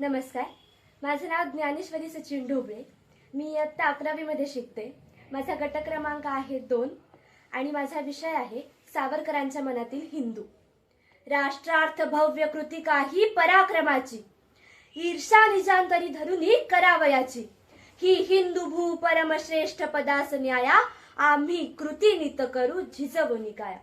नमस्कार. माझं नाव ज्ञानेश्वरी सचिन ढोबळे. मी इयत्ता अकरावीमध्ये शिकते. माझा गट क्रमांक आहे दोन आणि माझा विषय आहे सावरकरांच्या मनातील हिंदू. राष्ट्रार्थ भव्य कृती काही पराक्रमाची. ईर्षा निजांतरी धरुनी करावयाची. ही हिंदू भू परमश्रेष्ठ पदास न्याया. आम्ही कृती नित करू झिजवून काया.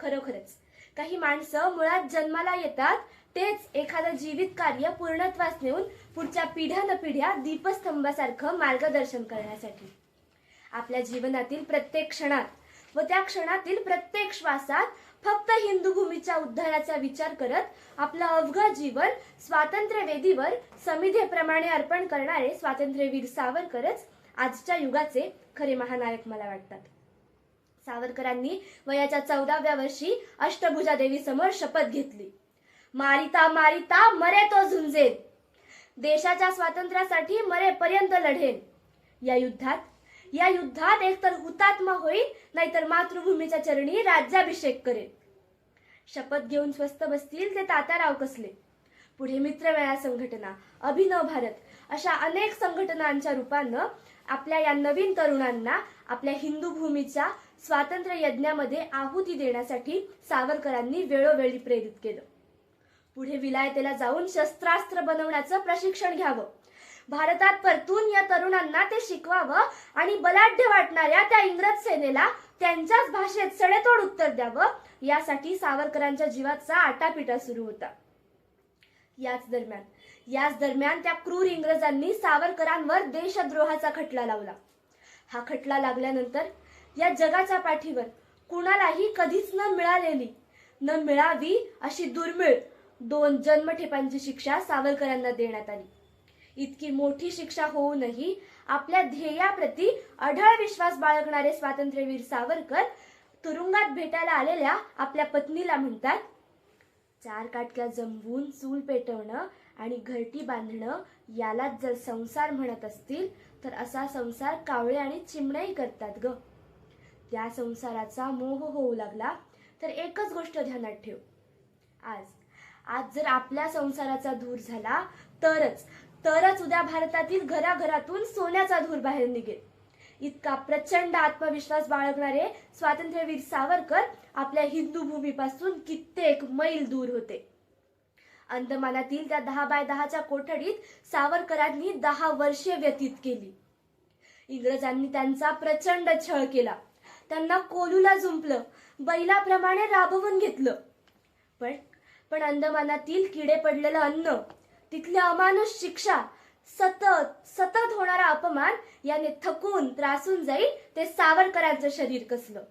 खरोखरच काही माणसं मुळात जन्माला येतात तेच एखादं जीवित कार्य पूर्णत्वास नेऊन पुढच्या पिढ्यान पिढ्या दीपस्तंभासारखं मार्गदर्शन करण्यासाठी. आपल्या जीवनातील प्रत्येक क्षणात व त्या क्षणातील प्रत्येक श्वासात फक्त हिंदू भूमीच्या उद्धाराचा विचार करत आपलं अवघड जीवन स्वातंत्र्य वेदीवर समिधेप्रमाणे अर्पण करणारे स्वातंत्र्यवीर सावरकरच आजच्या युगाचे खरे महानायक मला वाटतात. सावरकरांनी वयाच्या चौदाव्या वर्षी अष्टभुजा देवी समोर शपथ घेतली. मारिता मारिता मरे तो झुंजेन देशाच्या स्वातंत्र्यासाठी मरेपर्यंत लढेन या युद्धात या युद्धात एकतर हुतात्मा होईल नाहीतर मातृभूमीच्या चरणी राज्याभिषेक करेल. शपथ घेऊन स्वस्त बसतील ते तात्याराव कसले? पुढे मित्रमेळा संघटना अभिनव भारत अशा अनेक संघटनांच्या रूपानं आपल्या या नवीन तरुणांना आपल्या हिंदू भूमीच्या स्वातंत्र्य यज्ञामध्ये आहुती देण्यासाठी सावरकरांनी वेळोवेळी प्रेरित केलं. पुढे विलायतेला जाऊन शस्त्रास्त्र बनवण्याचं प्रशिक्षण घ्यावं. भारतात परतून या तरुणांना ते शिकवावं आणि बलाढ्य वाटणाऱ्या त्या इंग्रज सेनेला त्यांच्याच भाषेत सडेतोड उत्तर द्यावं यासाठी सावरकरांच्या जीवाचा आटापिटा सुरू होता. याच दरम्यान याच दरम्यान त्या क्रूर इंग्रजांनी सावरकरांवर देशद्रोहाचा खटला लावला. हा खटला लागल्यानंतर या जगाच्या पाठीवर कुणालाही कधीच न मिळालेली न मिळावी अशी दुर्मिळ दोन जन्मठेपांची शिक्षा सावरकरांना देण्यात आली. इतकी मोठी शिक्षा होऊनही आपल्या ध्येयाप्रती अढळ विश्वास बाळगणारे स्वातंत्र्यवीर सावरकर तुरुंगात भेटायला आलेल्या आपल्या पत्नीला म्हणतात चार काटक्या जमवून चूल पेटवणं आणि घरटी बांधणं यालाच जर संसार म्हणत असतील तर असा संसार कावळे आणि चिमण्याही करतात ग. त्या संसाराचा मोह होऊ लागला तर एकच गोष्ट ध्यानात ठेव. आज आज जर आपल्या संसाराचा धूर झाला तरच तरच उद्या भारतातील घराघरातून सोन्याचा धूर बाहेर निघेल. इतका प्रचंड आत्मविश्वास बाळगणारे स्वातंत्र्यवीर सावरकर आपल्या हिंदू भूमीपासून कित्येक मैल दूर होते. अंदमानातील त्या दहा बाय दहाच्या कोठडीत सावरकरांनी दहा वर्षे व्यतीत केली. इंग्रजांनी त्यांचा प्रचंड छळ केला. त्यांना कोलूला जुंपलं बैलाप्रमाणे राबवून घेतलं. पण पण अंदमानातील किडे पडलेलं अन्न तिथल्या अमानुष शिक्षा सतत सतत होणारा अपमान याने थकून त्रासून जाईल ते सावरकरांचं शरीर कसलं.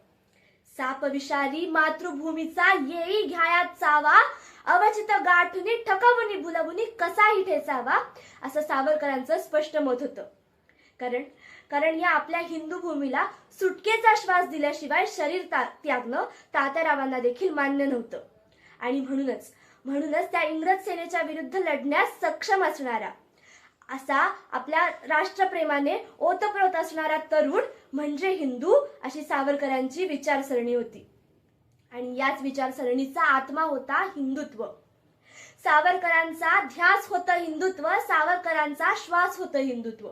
साप विषारी मातृभूमीचा येई घ्यायात चावा अवचित गाठुनी ठकवुनी भुलाबुनी कसाही ठेचावा असं सावरकरांचं स्पष्ट मत होतं. कारण कारण या आपल्या हिंदू भूमीला सुटकेचा श्वास दिल्याशिवाय शरीर ता- त्यागणं तात्यारावांना देखील मान्य नव्हतं. आणि म्हणूनच म्हणूनच त्या इंग्रज सेनेच्या विरुद्ध लढण्यास सक्षम असणारा. असा आपल्या राष्ट्रप्रेमाने ओतप्रोत असणारा तरुण म्हणजे हिंदू अशी सावरकरांची विचारसरणी होती. आणि याच विचारसरणीचा आत्मा होता हिंदुत्व. सावरकरांचा ध्यास होतं हिंदुत्व सावरकरांचा श्वास होतं हिंदुत्व.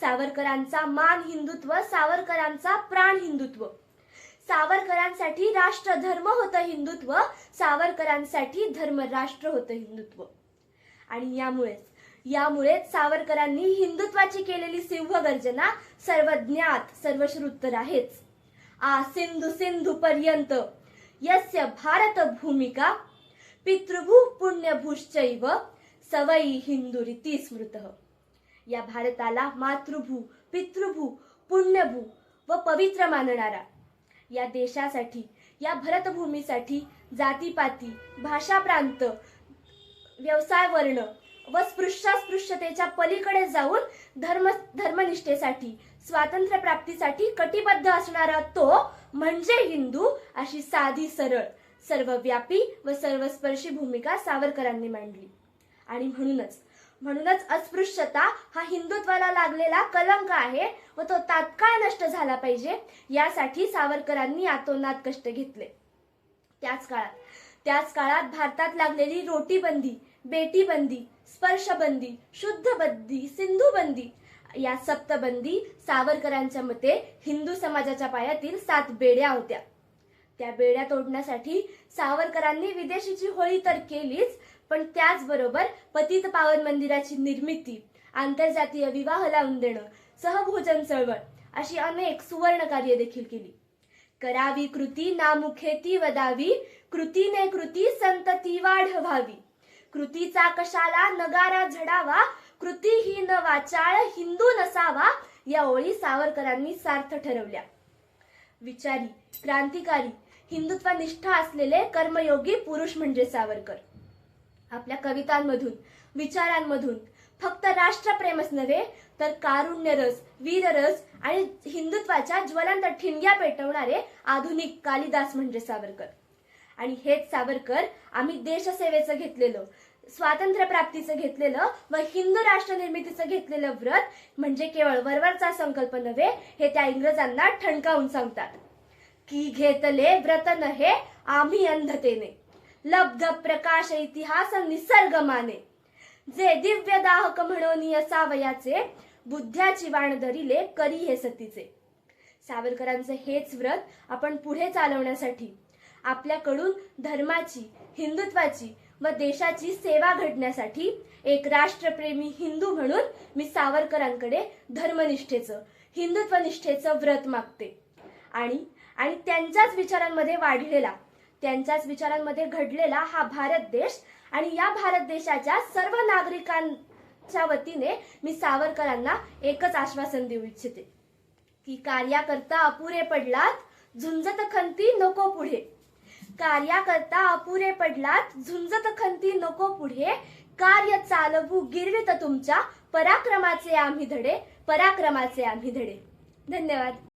सावरकरांचा मान हिंदुत्व सावरकरांचा प्राण हिंदुत्व. सावरकरांसाठी राष्ट्र धर्म होतं हिंदुत्व सावरकरांसाठी धर्म राष्ट्र होतं हिंदुत्व. आणि यामुळेच यामुळेच सावरकरांनी हिंदुत्वाची केलेली सिंहगर्जना सर्वज्ञात सर्वश्रुत्तर आहेच. आ सिंधु सिंधु पर्यंत. यस्य भारत भूमिका पितृभू पुण्यभूश्चैव सवयी हिंदू रीती स्मृत. या भारताला मातृभू पितृभू पुण्यभू व पवित्र मानणारा. या देशासाठी या भरतभूमीसाठी जातीपाती भाषा प्रांत व्यवसाय वर्ण व स्पृश्यास्पृश्यतेच्या पलीकडे जाऊन धर्म धर्मनिष्ठेसाठी स्वातंत्र्य प्राप्तीसाठी कटिबद्ध असणारा तो म्हणजे हिंदू अशी साधी सरळ सर्वव्यापी व सर्वस्पर्शी भूमिका सावरकरांनी मांडली. आणि म्हणूनच म्हणूनच अस्पृश्यता हा हिंदुत्वाला लागलेला कलंक आहे व तो तात्काळ नष्ट झाला पाहिजे यासाठी सावरकरांनी आतोनात कष्ट घेतले. त्याच काळात त्याच काळात भारतात लागलेली रोटीबंदी बेटीबंदी स्पर्शबंदी शुद्धबंदी सिंधुबंदी या सप्तबंदी सावरकरांच्या मते हिंदू समाजाच्या पायातील सात बेड्या होत्या. त्या बेड्या तोडण्यासाठी सावरकरांनी विदेशीची होळी तर केलीच पण त्याचबरोबर पतित पावन मंदिराची निर्मिती आंतरजातीय विवाह लावून देणं सहभोजन चळवळ अशी अनेक सुवर्ण कार्य देखील केली. करावी कृती नामुखे ती वदावी कृतीने कृती संतती वाढवावी कृतीचा कशाला नगारा झडावा कृती ही न वाचाळ हिंदू नसावा या ओळी सावरकरांनी सार्थ ठरवल्या. विचारी क्रांतिकारी हिंदुत्व निष्ठा असलेले कर्मयोगी पुरुष म्हणजे सावरकर. आपल्या कवितांमधून विचारांमधून. फक्त राष्ट्रप्रेमच नव्हे तर कारुण्यरस वीररस आणि हिंदुत्वाच्या ज्वलंत ठिणग्या पेटवणारे आधुनिक कालिदास म्हणजे सावरकर. आणि हेच सावरकर आम्ही देशसेवेचं घेतलेलं स्वातंत्र्य प्राप्तीचं घेतलेलं व हिंदू राष्ट्र निर्मितीचं घेतलेलं व्रत म्हणजे केवळ वरवरचा संकल्प नव्हे हे त्या इंग्रजांना ठणकावून सांगतात. की घेतले व्रत नहे आम्ही अंधतेने. लब्ध प्रकाश इतिहास निसर्ग माने जे दिव्य दाहक म्हणून सावयाचे बुद्ध्याची वाण धरिले करी हे सतीचे. सावरकरांचं हेच व्रत आपण पुढे चालवण्यासाठी आपल्याकडून धर्माची हिंदुत्वाची व देशाची सेवा घडण्यासाठी एक राष्ट्रप्रेमी हिंदू म्हणून मी सावरकरांकडे धर्मनिष्ठेचं हिंदुत्वनिष्ठेचं व्रत मागते. आणि आणि त्यांच्याच विचारांमध्ये वाढलेला त्यांच्याच विचारांमध्ये घडलेला हा भारत देश आणि या भारत देशाच्या सर्व नागरिकांच्या वतीने मी सावरकरांना एकच आश्वासन देऊ इच्छिते की कार्यकर्ता अपुरे पडलात झुंजत खंती नको पुढे. कार्यकर्ता अपुरे पडलात झुंजत खंती नको पुढे. कार्य चालवू गिरवित तुमच्या पराक्रमाचे आम्ही धडे पराक्रमाचे आम्ही धडे. धन्यवाद.